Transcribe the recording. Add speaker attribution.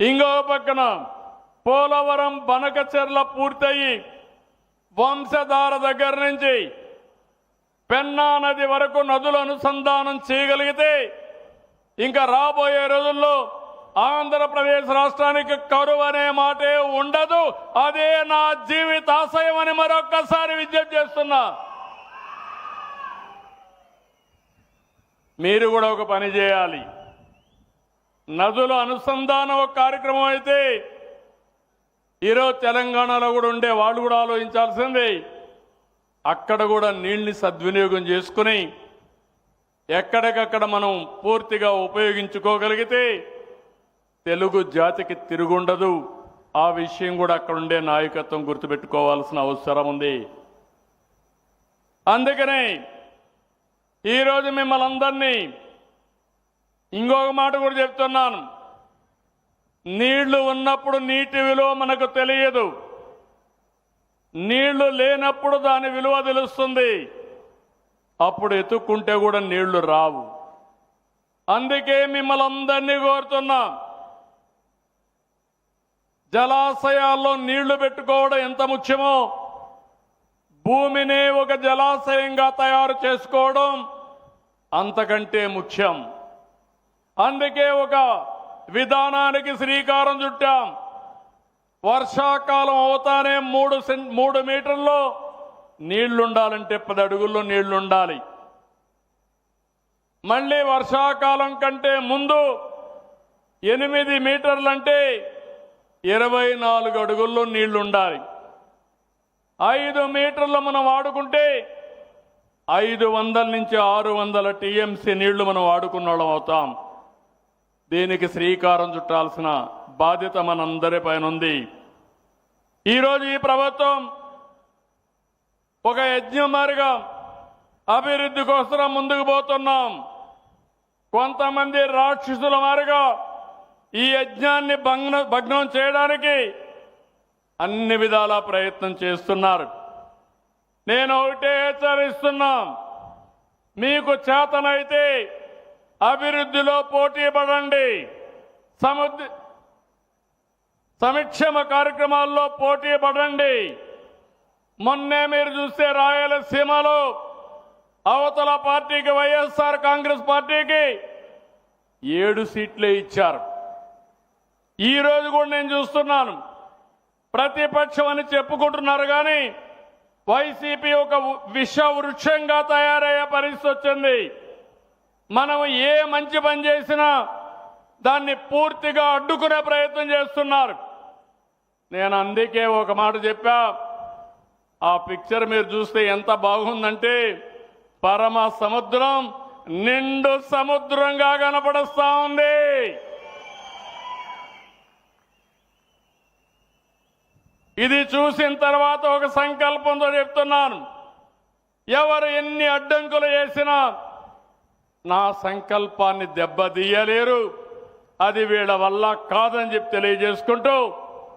Speaker 1: ఇంకో పక్కన పోలవరం బనకచెర్ల పూర్తయి వంశధార దగ్గర నుంచి పెన్నా నది వరకు నదులు అనుసంధానం చేయగలిగితే ఇంకా రాబోయే రోజుల్లో ఆంధ్రప్రదేశ్ రాష్ట్రానికి కరువు అనే మాటే ఉండదు. అదే నా జీవితాశయం అని మరొక్కసారి విజ్ఞప్తి చేస్తున్నా. మీరు కూడా ఒక పని చేయాలి. నదుల అనుసంధానం ఒక కార్యక్రమం అయితే ఈరోజు తెలంగాణలో కూడా ఉండే వాళ్ళు కూడా ఆలోచించాల్సింది. అక్కడ కూడా నీళ్ళని సద్వినియోగం చేసుకుని ఎక్కడికక్కడ మనం పూర్తిగా ఉపయోగించుకోగలిగితే తెలుగు జాతికి తిరుగుండదు. ఆ విషయం కూడా అక్కడ ఉండే నాయకత్వం గుర్తుపెట్టుకోవాల్సిన అవసరం ఉంది. అందుకనే ఈరోజు మిమ్మల్ని అందరినీ ఇంకొక మాట కూడా చెప్తున్నాను. నీళ్ళు ఉన్నప్పుడు నీటి విలువ మనకు తెలియదు. నీళ్ళు లేనప్పుడు దాని విలువ తెలుస్తుంది. అప్పుడు ఎత్తుక్కుంటే కూడా నీళ్ళు రావు. అందుకే మిమ్మల్ని అందరినీ కోరుతున్నా జలాశయాల్లో నీళ్ళు పెట్టుకోవడం ఎంత ముఖ్యమో భూమిని ఒక జలాశయంగా తయారు చేసుకోవడం అంతకంటే ముఖ్యం. అందుకే ఒక విధానానికి శ్రీకారం చుట్టాం. వర్షాకాలం అవుతానే మూడు మూడు మీటర్లు నీళ్ళుండాలంటే పది అడుగుల్లో నీళ్ళుండాలి. మళ్ళీ వర్షాకాలం కంటే ముందు ఎనిమిది మీటర్లంటే ఇరవై నాలుగు అడుగుల్లో నీళ్ళుండాలి. ఐదు మీటర్లు మనం వాడుకుంటే ఐదు వందల నుంచి ఆరు వందల టీఎంసీ నీళ్ళు మనం వాడుకున్న వాళ్ళం అవుతాం. దీనికి శ్రీకారం చుట్టాల్సిన బాధ్యత మనందరి పైన ఉంది ఈరోజు ఈ ప్రభుత్వం ఒక యజ్ఞం మారిగా అభివృద్ధి కోసం ముందుకు పోతున్నాం. కొంతమంది రాక్షసుల మారిగా ఈ యజ్ఞాన్ని భగ్న భగ్నం చేయడానికి అన్ని విధాల ప్రయత్నం చేస్తున్నారు. నేను ఒకటే హెచ్చరిస్తున్నా. మీకు చేతనైతే అభివృద్ధిలో పోటీ పడండి. సముద్ర సంక్షేమ కార్యక్రమాల్లో పోటీ పడండి. మొన్నే మీరు చూస్తే రాయలసీమలో అవతల పార్టీకి వైఎస్ఆర్ కాంగ్రెస్ పార్టీకి ఏడు సీట్లే ఇచ్చారు. ఈరోజు కూడా నేను చూస్తున్నాను. ప్రతిపక్షం అని చెప్పుకుంటున్నారు కానీ వైసీపీ ఒక విష వృక్షంగా తయారయ్యే పరిస్థితి వచ్చింది. మనం ఏ మంచి పని చేసినా దాన్ని పూర్తిగా అడ్డుకునే ప్రయత్నం చేస్తున్నారు. నేను అందుకే ఒక మాట చెప్పా. ఆ పిక్చర్ మీరు చూస్తే ఎంత బాగుందంటే పరమ సముద్రం నిండు సముద్రంగా కనపడుస్తా ఉంది. ఇది చూసిన తర్వాత ఒక సంకల్పంతో చెప్తున్నాను. ఎవరు ఎన్ని అడ్డంకులు చేసినా నా సంకల్పాన్ని దెబ్బతీయలేరు. అది వీళ్ళ వల్ల కాదని చెప్పి తెలియజేసుకుంటూ